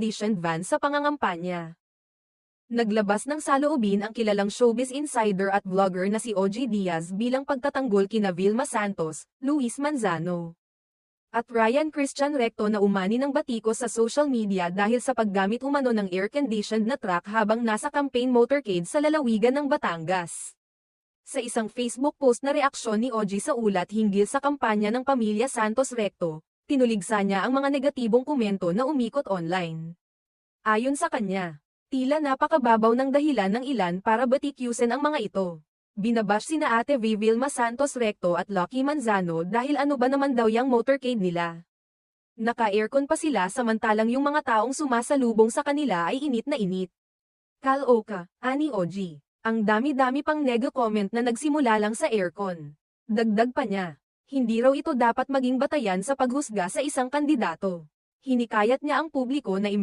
air-conditioned van sa pangangampanya. Naglabas ng saloobin ang kilalang showbiz insider at vlogger na si OG Diaz bilang pagtatanggol kina Vilma Santos, Luis Manzano, at Ryan Christian Recto na umani ng batikos sa social media dahil sa paggamit umano ng air-conditioned na truck habang nasa campaign motorcade sa lalawigan ng Batangas. Sa isang Facebook post na reaksyon ni OG sa ulat hinggil sa kampanya ng pamilya Santos Recto, tinuligsa niya ang mga negatibong komento na umikot online. Ayon sa kanya, tila napakababaw ng dahilan ng ilan para batikyusin ang mga ito. Binabash sina Ate. Vilma Santos Recto at Lucky Manzano dahil ano ba naman daw yung motorcade nila. Naka-aircon pa sila samantalang yung mga taong sumasalubong sa kanila ay init na init. Kal Oka, Ani Oji. Ang dami-dami pang nega comment na nagsimula lang sa aircon. Dagdag pa niya. Hindi raw ito dapat maging batayan sa paghusga sa isang kandidato. Hinikayat niya ang publiko na